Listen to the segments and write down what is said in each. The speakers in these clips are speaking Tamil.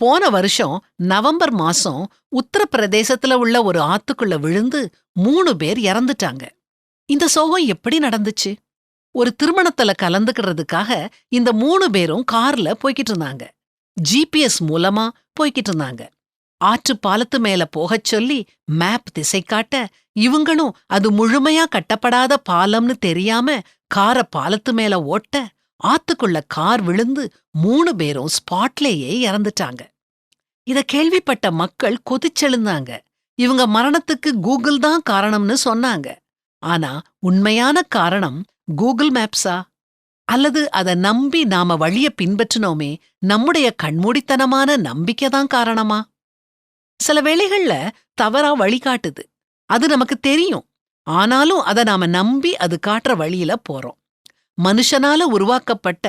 போன வருஷம் நவம்பர் மாசம் உத்தரப்பிரதேசத்துல உள்ள ஒரு ஆத்துக்குள்ள விழுந்து மூணு பேர் இறந்துட்டாங்க. இந்த சோகம் எப்படி நடந்துச்சு? ஒரு திருமணத்துல கலந்துக்கிறதுக்காக இந்த மூணு பேரும் கார்ல போய்கிட்டு இருந்தாங்க. ஜிபிஎஸ் மூலமா போய்கிட்டு இருந்தாங்க. ஆற்று பாலத்து மேல போகச் சொல்லி மேப் திசை காட்ட இவங்களும் அது முழுமையா கட்டப்படாத பாலம்னு தெரியாம கார பாலத்து மேல ஓட்ட ஆத்துக்குள்ள கார் விழுந்து மூணு பேரும் ஸ்பாட்லேயே இறந்துட்டாங்க. இத கேள்விப்பட்ட மக்கள் கொதிச்செழுந்தாங்க. இவங்க மரணத்துக்கு கூகுள் தான் காரணம்னு சொன்னாங்க. ஆனா உண்மையான காரணம் கூகுள் மேப்ஸா? அல்லது அத நம்பி நாம வழிய பின்பற்றினோமே நம்முடைய கண்மூடித்தனமான நம்பிக்கை தான் காரணமா? சில வேளைகள்ல தவறா வழிகாட்டுது அது நமக்கு தெரியும். ஆனாலும் அத நாம நம்பி அது காட்டுற வழியில போறோம். மனுஷனால உருவாக்கப்பட்ட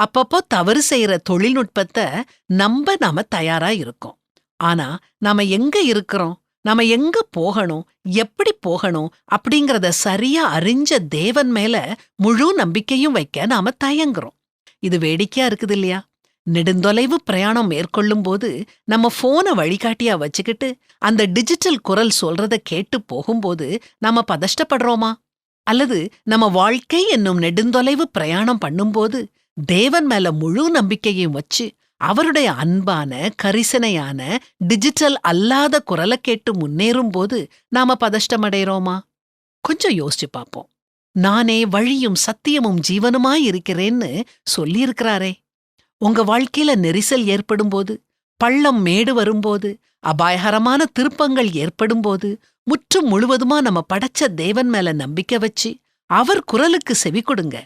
அப்பப்போ தவறு செய்யற தொழில்நுட்பத்தை நம்ப நாம தயாரா இருக்கோம். ஆனா நாம எங்க இருக்கிறோம்? நாம எங்க போகணும்? எப்படி போகணும்? அப்படிங்கறத சரியா அறிஞ்ச தேவன் மேல முழு நம்பிக்கையும் வைக்க நாம தயங்குறோம். இது வேடிக்கையா இருக்குது இல்லையா? நெடுந்தொலைவு பிரயாணம் மேற்கொள்ளும் போது நம்ம போனை வழிகாட்டியா வச்சுக்கிட்டு அந்த டிஜிட்டல் குரல் சொல்றத கேட்டு போகும்போது நாம பதஷ்டப்படுறோமா? அல்லது நம்ம வாழ்க்கை என்னும் நெடுந்தொலைவு பிரயாணம் பண்ணும்போது தேவன் மேல முழு நம்பிக்கையும் வச்சு அவருடைய அன்பான கரிசனையான டிஜிட்டல் அல்லாத குரலை கேட்டு முன்னேறும் போது நாம பதஷ்டமடைறோமா? கொஞ்சம் யோசிச்சு பார்ப்போம். நானே வழியும் சத்தியமும் ஜீவனுமாய் இருக்கிறேன்னு சொல்லியிருக்கிறாரே. உங்க வாழ்க்கையில நெரிசல் ஏற்படும்போது பள்ளம் மேடு வரும்போது அபாயகரமான திருப்பங்கள் ஏற்படும்போது முற்றும் முழுவதுமா நம்ம படைச்ச தேவன் மேல நம்பிக்கை வச்சு அவர் குரலுக்கு செவி கொடுங்க.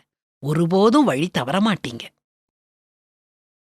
ஒருபோதும் வழி தவறமாட்டீங்க.